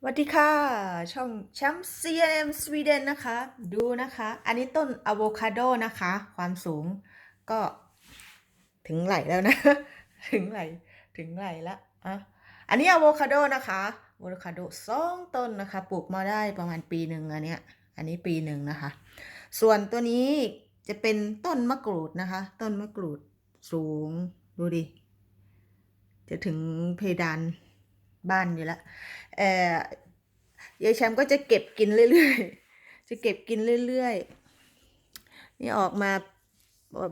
สวัสดีค่ะ ช่องแชมป์ CNM Sweden นะคะ ดูนะคะ อันนี้ต้นอะโวคาโดนะคะ ความสูงก็ถึงไหลแล้วนะ ถึงไหลถึงไหลแล้วอะอันนี้อะโวคาโดนะคะอะโวคาโดสองต้นนะคะ ปลูกมาได้ประมาณปีหนึ่งอันเนี้ยอันนี้ปีหนึ่งนะคะ ส่วนตัวนี้จะเป็นต้นมะกรูดนะคะ ต้นมะกรูดสูงดูดิ จะถึงเพดาน บ้านอยู่แล้วเอ่อยายแชมป์ก็จะเก็บกินเรื่อยๆ จะเก็บกินเรื่อยๆ นี่ออกมา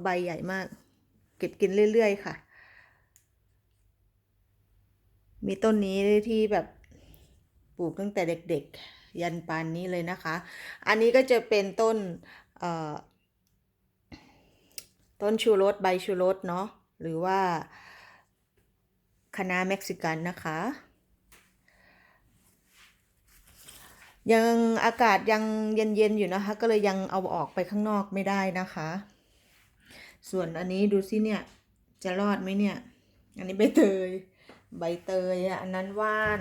ใบใหญ่มาก เก็บกินเรื่อยๆ ค่ะ มีต้นนี้ที่แบบปลูกตั้งแต่เด็กๆ ยันปานนี้เลยนะคะ อันนี้ก็จะเป็นต้นต้นชูรสใบชูรสเนาะหรือว่าคณะเม็กซิกันนะคะ ยังอากาศยังเย็นๆอยู่นะคะ ก็เลยยังเอาออกไปข้างนอกไม่ได้นะคะ ส่วนอันนี้ดูสิเนี่ย จะรอดไหมเนี่ย อันนี้ใบเตย ใบเตยอันนั้นว่าน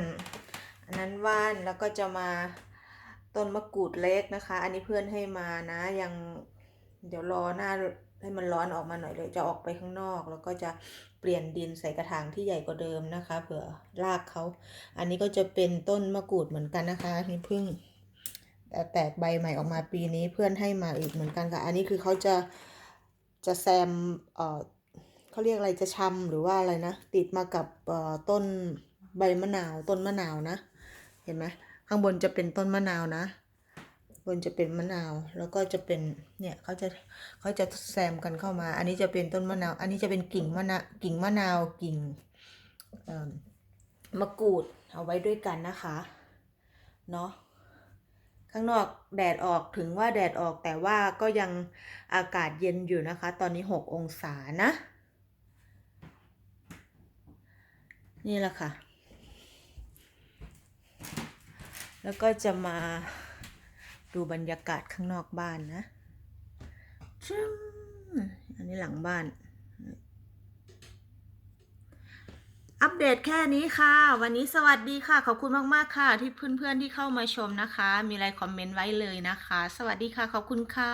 อันนั้นว่านแล้วก็จะมาต้นมะกรูดเล็กนะคะ อันนี้เพื่อนให้มานะ ยังเดี๋ยวรอหน้า ให้มันร้อนออกมาหน่อยเลยจะออกไปข้างนอก แล้วก็จะเปลี่ยนดินใส่กระถางที่ใหญ่กว่าเดิมนะคะ เผื่อรากเขา อันนี้ก็จะเป็นต้นมะกรูดเหมือนกันนะคะนี่พิ่งแต่แตกใบใหม่ออกมาปีนี้เพื่อนให้มาอีกเหมือนกันค่ะ อันนี้คือเขาจะจะแซมเอ่อเขาเรียกอะไรจะชำหรือว่าอะไรนะ ติดมากับเอ่อต้นใบมะนาวต้นมะนาวนะ เห็นไหมข้างบนจะเป็นต้นมะนาวนะ บนจะเป็นมะนาว แล้วก็จะเป็นเนี่ยเขาจะเขาจะแซมกันเข้ามา อันนี้จะเป็นต้นมะนาว อันนี้จะเป็นกิ่งมะนาวกิ่งมะนาวกิ่งมะกรูดเอาไว้ด้วยกันนะคะเนาะข้างนอกแดดออกถึงว่าแดดออกแต่ว่าก็ยังอากาศเย็นอยู่นะคะ ตอนนี้หกองศานะ นี่แหละค่ะ แล้วก็จะมา ดูบรรยากาศข้างนอกบ้านนะชึ้งอันนี้หลังบ้าน อัปเดตแค่นี้ค่ะ วันนี้สวัสดีค่ะ ขอบคุณมาก ๆ ค่ะ ที่เพื่อน ๆ ที่เข้ามาชมนะคะ มีอะไรคอมเมนต์ไว้เลยนะคะ สวัสดีค่ะ ขอบคุณค่ะ